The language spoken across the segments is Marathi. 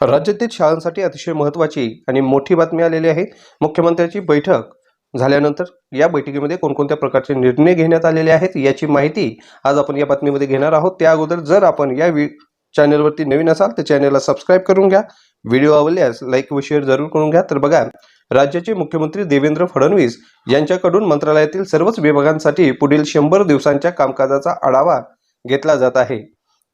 राज्यातील शाळांसाठी अतिशय महत्त्वाची आणि मोठी बातमी आलेली आहे. मुख्यमंत्र्यांची बैठक झाल्यानंतर या बैठकीमध्ये कोणकोणत्या प्रकारचे निर्णय घेण्यात आलेले आहेत याची माहिती आज आपण या बातमीमध्ये घेणार आहोत. त्या अगोदर जर आपण या चॅनलवरती नवीन असाल तर चॅनलला सबस्क्राईब करून घ्या. व्हिडिओ आवडल्यास लाईक व शेअर जरूर करून घ्या. तर बघा राज्याचे मुख्यमंत्री देवेंद्र फडणवीस यांच्याकडून मंत्रालयातील सर्वच विभागांसाठी पुढील शंभर दिवसांच्या कामकाजाचा आढावा घेतला जात आहे.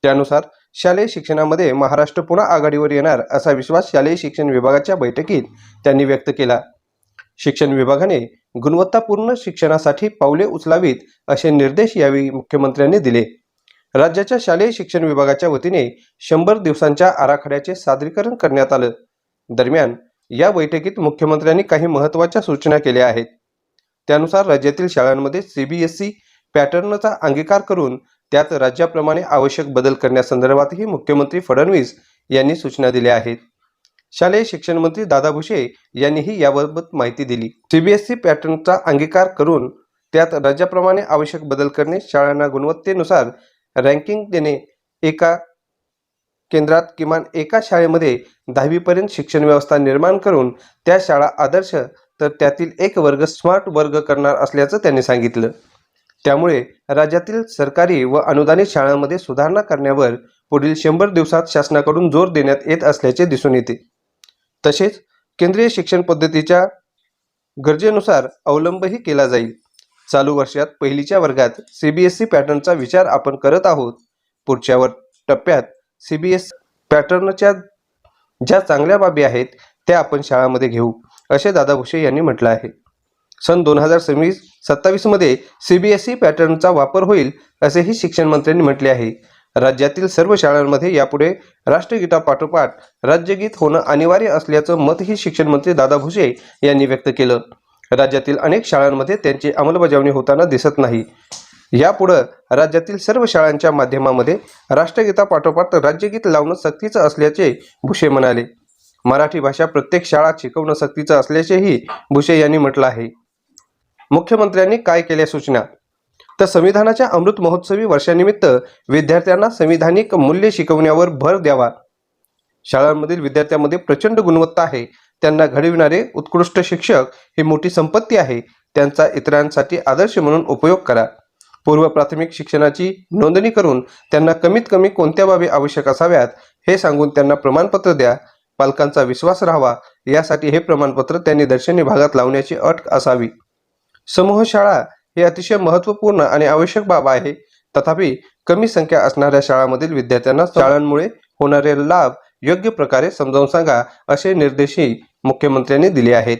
त्यानुसार शालेय शिक्षणामध्ये महाराष्ट्र पुन्हा आघाडीवर येणार असा विश्वास शालेय शिक्षण विभागाच्या बैठकीत त्यांनी व्यक्त केला. शिक्षण विभागाने गुणवत्तापूर्ण शिक्षणासाठी पावले उचलावीत असे निर्देश यावेळी मुख्यमंत्र्यांनी दिले. राज्याच्या शालेय शिक्षण विभागाच्या वतीने शंभर दिवसांच्या आराखड्याचे सादरीकरण करण्यात आलं. दरम्यान या बैठकीत मुख्यमंत्र्यांनी काही महत्त्वाच्या सूचना केल्या आहेत. त्यानुसार राज्यातील शाळांमध्ये सीबीएसई पॅटर्नचा अंगीकार करून त्यात राज्याप्रमाणे आवश्यक बदल करण्यासंदर्भातही मुख्यमंत्री फडणवीस यांनी सूचना दिल्या आहेत. शालेय शिक्षण मंत्री दादा भुसे यांनीही याबाबत माहिती दिली. सीबीएसई पॅटर्नचा अंगीकार करून त्यात राज्याप्रमाणे आवश्यक बदल करणे शाळांना गुणवत्तेनुसार रँकिंग देणे एका केंद्रात किमान एका शाळेमध्ये दहावीपर्यंत शिक्षण व्यवस्था निर्माण करून त्या शाळा आदर्श तर त्यातील एक वर्ग स्मार्ट वर्ग करणार असल्याचं त्यांनी सांगितलं. त्यामुळे राज्यातील सरकारी व अनुदानित शाळांमध्ये सुधारणा करण्यावर पुढील शंभर दिवसात शासनाकडून जोर देण्यात येत असल्याचे दिसून येते. तसेच केंद्रीय शिक्षण पद्धतीच्या गरजेनुसार अवलंबही केला जाईल. चालू वर्षात पहिलीच्या वर्गात सी बी एस ई पॅटर्नचा विचार आपण करत आहोत. पुढच्या वर टप्प्यात एस पॅटर्नच्या ज्या चांगल्या बाबी आहेत त्या आपण शाळांमध्ये घेऊ असे दादा भुसे यांनी म्हटलं आहे. सन दोन हजार सव्वीस सत्तावीसमध्ये सी बी एस ई पॅटर्नचा वापर होईल असेही शिक्षण मंत्र्यांनी म्हटले आहे. राज्यातील सर्व शाळांमध्ये यापुढे राष्ट्रगीतापाठोपाठ राज्यगीत होणं अनिवार्य असल्याचं मतही शिक्षण मंत्री दादा भुसे यांनी व्यक्त केलं. राज्यातील अनेक शाळांमध्ये त्यांची अंमलबजावणी होताना दिसत नाही. यापुढं राज्यातील सर्व शाळांच्या माध्यमामध्ये राष्ट्रगीतापाठोपाठ राज्यगीत लावणं सक्तीचं असल्याचे भुसे म्हणाले. मराठी भाषा प्रत्येक शाळा शिकवणं सक्तीचं असल्याचेही भुसे यांनी म्हटलं आहे. मुख्यमंत्र्यांनी काय केल्या सूचना? तर संविधानाच्या अमृत महोत्सवी वर्षानिमित्त विद्यार्थ्यांना संविधानिक मूल्य शिकवण्यावर भर द्यावा. शाळांमधील विद्यार्थ्यांमध्ये प्रचंड गुणवत्ता आहे. त्यांना घडविणारे उत्कृष्ट शिक्षक ही मोठी संपत्ती आहे. त्यांचा इतरांसाठी आदर्श म्हणून उपयोग करा. पूर्व प्राथमिक शिक्षणाची नोंदणी करून त्यांना कमीत कमी कोणत्या बाबी आवश्यक असाव्यात हे सांगून त्यांना प्रमाणपत्र द्या. पालकांचा विश्वास राहावा. यासाठी हे प्रमाणपत्र त्यांनी दर्शनी भागात लावण्याची अट असावी. समूह शाळा ही अतिशय महत्त्वपूर्ण आणि आवश्यक बाब आहे. तथापि कमी संख्या असणाऱ्या शाळांमधील विद्यार्थ्यांना शाळांमुळे होणारे लाभ योग्य प्रकारे समजावून सांगा असे निर्देशही मुख्यमंत्र्यांनी दिले आहेत.